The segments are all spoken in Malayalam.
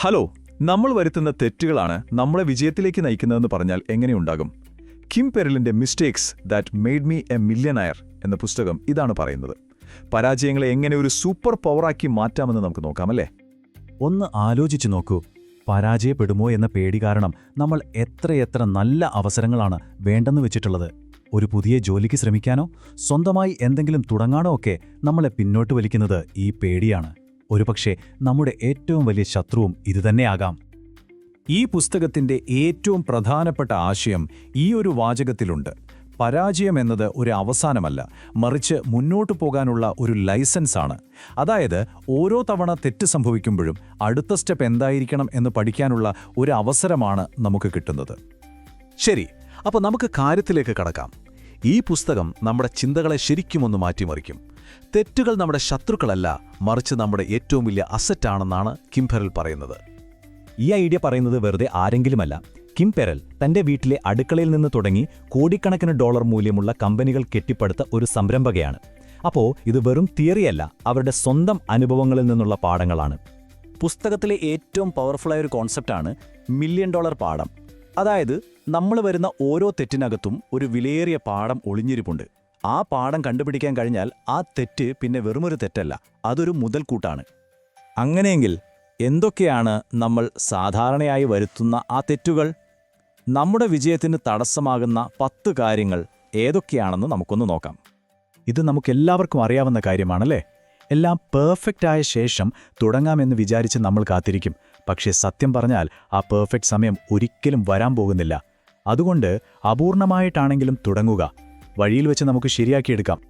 ഹലോ നമ്മൾ വരുത്തുന്ന തെറ്റുകളാണ് നമ്മളെ വിജയത്തിലേക്ക് നയിക്കുന്നതെന്ന് പറഞ്ഞാൽ എങ്ങനെയുണ്ടാകും Kim പെരലിന്റെ mistakes that made me a millionaire എന്ന പുസ്തകം ഇതാണ് പറയുന്നത്. പരാജയങ്ങളെ എങ്ങനെ ഒരു സൂപ്പർ പവറാക്കി മാറ്റാമെന്ന് നമുക്ക് നോക്കാമല്ലേ ഒന്ന് ആലോചിച്ചു നോക്കൂ. പരാജയപ്പെടുമോ എന്ന പേടി കാരണം നമ്മൾ എത്രയെത്ര നല്ല അവസരങ്ങളാണ് വേണ്ടെന്ന് വെച്ചിട്ടുള്ളത്. ഒരു പുതിയ ജോലിക്ക് ശ്രമിക്കാനോ സ്വന്തമായി എന്തെങ്കിലും തുടങ്ങാനോ ഒക്കെ നമ്മളെ പിന്നോട്ട് വലിക്കുന്നത് ഈ പേടിയാണ്. ഒരുപക്ഷെ നമ്മുടെ ഏറ്റവും വലിയ ശത്രുവും ഇതുതന്നെയാകാം. ഈ പുസ്തകത്തിന്റെ ഏറ്റവും പ്രധാനപ്പെട്ട ആശയം ഈ ഒരു വാചകത്തിലുണ്ട്. പരാജയം എന്നത് ഒരു അവസാനമല്ല മറിച്ച് മുന്നോട്ട് പോകാനുള്ള ഒരു ലൈസൻസാണ് അതായത് ഓരോ തവണ തെറ്റ് സംഭവിക്കുമ്പോഴും അടുത്ത സ്റ്റെപ്പ് എന്തായിരിക്കണം എന്ന് പഠിക്കാനുള്ള ഒരു അവസരമാണ് നമുക്ക് കിട്ടുന്നത്. ശരി അപ്പോൾ നമുക്ക് കാര്യത്തിലേക്ക് കടക്കാം. ഈ പുസ്തകം നമ്മുടെ ചിന്തകളെ ശരിക്കുമൊന്ന് മാറ്റിമറിക്കും. തെറ്റുകൾ നമ്മുടെ ശത്രുക്കളല്ല മറിച്ച് നമ്മുടെ ഏറ്റവും വലിയ അസറ്റാണെന്നാണ് കിംഫെറൽ പറയുന്നത്. ഈ ഐഡിയ പറയുന്നത് വെറുതെ ആരെങ്കിലുമല്ല. കിം പെരൽ തന്റെ വീട്ടിലെ അടുക്കളയിൽ നിന്ന് തുടങ്ങി കോടിക്കണക്കിന് ഡോളർ മൂല്യമുള്ള കമ്പനികൾ കെട്ടിപ്പടുത്ത ഒരു സംരംഭകയാണ്. അപ്പോ ഇത് വെറും തിയറിയല്ല അവരുടെ സ്വന്തം അനുഭവങ്ങളിൽ നിന്നുള്ള പാഠങ്ങളാണ്. പുസ്തകത്തിലെ ഏറ്റവും പവർഫുള്ളായ ഒരു കോൺസെപ്റ്റാണ് മില്യൺ ഡോളർ പാഠം. അതായത് നമ്മൾ വരുന്ന ഓരോ തെറ്റിനകത്തും ഒരു വിലയേറിയ പാഠം ഒളിഞ്ഞിരിപ്പുണ്ട്. ആ പാഠം കണ്ടുപിടിക്കാൻ കഴിഞ്ഞാൽ ആ തെറ്റ് പിന്നെ വെറുമൊരു തെറ്റല്ല. അതൊരു മുതൽക്കൂട്ടാണ്. അങ്ങനെയെങ്കിൽ എന്തൊക്കെയാണ് നമ്മൾ സാധാരണയായി വരുത്തുന്ന ആ തെറ്റുകൾ? നമ്മുടെ വിജയത്തിന് തടസ്സമാകുന്ന പത്ത് കാര്യങ്ങൾ ഏതൊക്കെയാണെന്ന് നമുക്കൊന്ന് നോക്കാം. ഇത് നമുക്കെല്ലാവർക്കും അറിയാവുന്ന കാര്യമാണല്ലേ? എല്ലാം പെർഫെക്റ്റ് ആയ ശേഷം തുടങ്ങാമെന്ന് വിചാരിച്ച് നമ്മൾ കാത്തിരിക്കും. പക്ഷേ സത്യം പറഞ്ഞാൽ ആ പെർഫെക്റ്റ് സമയം ഒരിക്കലും വരാൻ പോകുന്നില്ല. അതുകൊണ്ട് അപൂർണമായിട്ടാണെങ്കിലും തുടങ്ങുക. വഴിയിൽ വെച്ച് നമുക്ക് ശരിയാക്കിയെടുക്കാം.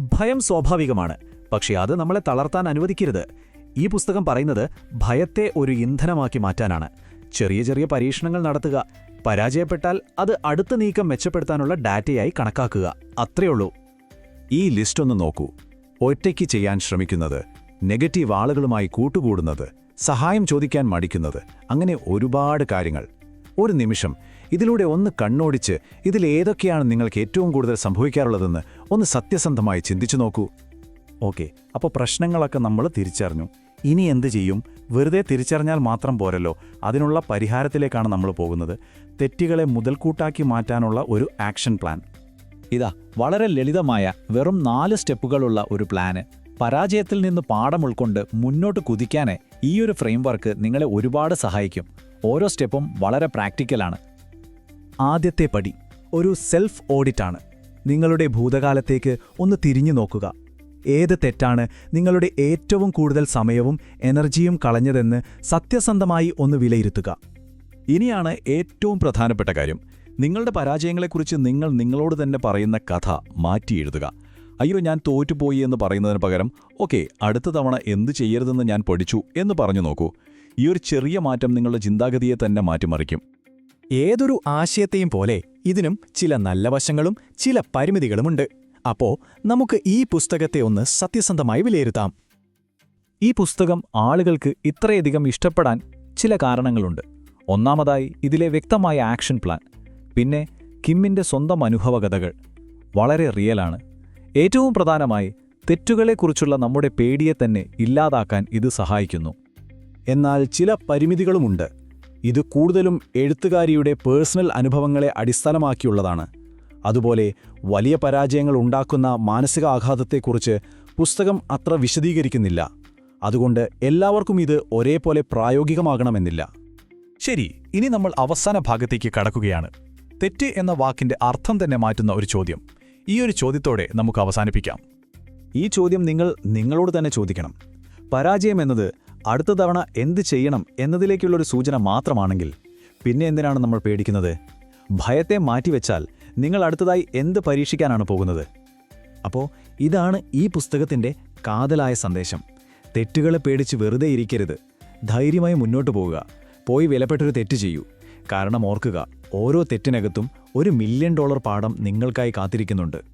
ഭയം സ്വാഭാവികമാണ്. പക്ഷേ അത് നമ്മളെ തളർത്താൻ അനുവദിക്കരുത്. ഈ പുസ്തകം പറയുന്നത് ഭയത്തെ ഒരു ഇന്ധനമാക്കി മാറ്റാനാണ്. ചെറിയ ചെറിയ പരീക്ഷണങ്ങൾ നടത്തുക പരാജയപ്പെട്ടാൽ അത് അടുത്ത നീക്കം മെച്ചപ്പെടുത്താനുള്ള ഡാറ്റയായി കണക്കാക്കുക. അത്രയുള്ളൂ ഈ ലിസ്റ്റ് ഒന്ന് നോക്കൂ. ഒറ്റയ്ക്ക് ചെയ്യാൻ ശ്രമിക്കുന്നത് നെഗറ്റീവ് ആളുകളുമായി കൂട്ടുകൂടുന്നത് സഹായം ചോദിക്കാൻ മടിക്കുന്നത് അങ്ങനെ ഒരുപാട് കാര്യങ്ങൾ. ഒരു നിമിഷം ഇതിലൂടെ ഒന്ന് കണ്ണോടിച്ച് ഇതിലേതൊക്കെയാണ് നിങ്ങൾക്ക് ഏറ്റവും കൂടുതൽ സംഭവിക്കാറുള്ളതെന്ന് ഒന്ന് സത്യസന്ധമായി ചിന്തിച്ചു നോക്കൂ. ഓക്കെ അപ്പോൾ പ്രശ്നങ്ങളൊക്കെ നമ്മൾ തിരിച്ചറിഞ്ഞു. ഇനി എന്ത് ചെയ്യും? വെറുതെ തിരിച്ചറിഞ്ഞാൽ മാത്രം പോരല്ലോ. അതിനുള്ള പരിഹാരത്തിലേക്കാണ് നമ്മൾ പോകുന്നത്. തെറ്റുകളെ മുതൽക്കൂട്ടാക്കി മാറ്റാനുള്ള ഒരു ആക്ഷൻ പ്ലാൻ. ഇതാ വളരെ ലളിതമായ വെറും നാല് സ്റ്റെപ്പുകളുള്ള ഒരു പ്ലാന്. പരാജയത്തിൽ നിന്ന് പാഠം ഉൾക്കൊണ്ട് മുന്നോട്ട് കുതിക്കാനേ ഒരു ഫ്രെയിംവർക്ക് നിങ്ങളെ ഒരുപാട് സഹായിക്കും. ഓരോ സ്റ്റെപ്പും വളരെ പ്രാക്ടിക്കലാണ്. ആദ്യത്തെ പടി ഒരു സെൽഫ് ഓഡിറ്റാണ്. നിങ്ങളുടെ ഭൂതകാലത്തേക്ക് ഒന്ന് തിരിഞ്ഞു നോക്കുക. ഏത് തെറ്റാണ് നിങ്ങളുടെ ഏറ്റവും കൂടുതൽ സമയവും എനർജിയും കളഞ്ഞതെന്ന് സത്യസന്ധമായി ഒന്ന് വിലയിരുത്തുക. ഇനിയാണ് ഏറ്റവും പ്രധാനപ്പെട്ട കാര്യം. നിങ്ങളുടെ പരാജയങ്ങളെക്കുറിച്ച് നിങ്ങൾ നിങ്ങളോട് തന്നെ പറയുന്ന കഥ മാറ്റി എഴുതുക. അയ്യോ ഞാൻ തോറ്റുപോയി എന്ന് പറയുന്നതിന് പകരം ഓക്കെ അടുത്ത തവണ എന്തു ചെയ്യരുതെന്ന് ഞാൻ പഠിച്ചു എന്ന് പറഞ്ഞു നോക്കൂ. ഈ ഒരു ചെറിയ മാറ്റം നിങ്ങളുടെ ചിന്താഗതിയെ തന്നെ മാറ്റിമറിക്കും. ഏതൊരു ആശയത്തെയും പോലെ ഇതിനും ചില നല്ല വശങ്ങളും ചില പരിമിതികളുമുണ്ട്. അപ്പോ നമുക്ക് ഈ പുസ്തകത്തെ ഒന്ന് സത്യസന്ധമായി വിലയിരുത്താം. ഈ പുസ്തകം ആളുകൾക്ക് ഇത്രയധികം ഇഷ്ടപ്പെടാൻ ചില കാരണങ്ങളുണ്ട്. ഒന്നാമതായി ഇതിലെ വ്യക്തമായ ആക്ഷൻ പ്ലാൻ. പിന്നെ കിമ്മിന്റെ സ്വന്തം അനുഭവകഥകൾ. വളരെ റിയലാണ് ഏറ്റവും പ്രധാനമായി തെറ്റുകളെക്കുറിച്ചുള്ള നമ്മുടെ പേടിയെ തന്നെ ഇല്ലാതാക്കാൻ ഇത് സഹായിക്കുന്നു. എന്നാൽ ചില പരിമിതികളുമുണ്ട്. ഇത് കൂടുതലും എഴുത്തുകാരിയുടെ പേഴ്സണൽ അനുഭവങ്ങളെ അടിസ്ഥാനമാക്കിയുള്ളതാണ്. അതുപോലെ വലിയ പരാജയങ്ങൾ ഉണ്ടാക്കുന്ന മാനസിക ആഘാതത്തെക്കുറിച്ച് പുസ്തകം അത്ര വിശദീകരിക്കുന്നില്ല. അതുകൊണ്ട് എല്ലാവർക്കും ഇത് ഒരേപോലെ പ്രായോഗികമാകണമെന്നില്ല. ശരി ഇനി നമ്മൾ അവസാന ഭാഗത്തേക്ക് കടക്കുകയാണ്. തെറ്റ് എന്ന വാക്കിന്റെ അർത്ഥം തന്നെ മാറ്റുന്ന ഒരു ചോദ്യം. ഈ ഒരു ചോദ്യത്തോടെ നമുക്ക് അവസാനിപ്പിക്കാം. ഈ ചോദ്യം നിങ്ങൾ നിങ്ങളോട് തന്നെ ചോദിക്കണം. പരാജയം എന്നത് അടുത്ത തവണ എന്ത് ചെയ്യണം എന്നതിലേക്കുള്ളൊരു സൂചന മാത്രമാണെങ്കിൽ പിന്നെ എന്തിനാണ് നമ്മൾ പേടിക്കുന്നത്? ഭയത്തെ മാറ്റിവെച്ചാൽ നിങ്ങൾ അടുത്തതായി എന്ത് പരീക്ഷിക്കാനാണ് പോകുന്നത്? അപ്പോൾ ഇതാണ് ഈ പുസ്തകത്തിന്റെ കാതലായ സന്ദേശം. തെറ്റുകളെ പേടിച്ച് വെറുതെ ഇരിക്കരുത്. ധൈര്യമായി മുന്നോട്ട് പോവുക. പോയി വിലപ്പെട്ടൊരു തെറ്റ് ചെയ്യൂ. കാരണം ഓർക്കുക ഓരോ തെറ്റിനകത്തും ഒരു മില്യൺ ഡോളർ പാഠം നിങ്ങൾക്കായി കാത്തിരിക്കുന്നുണ്ട്.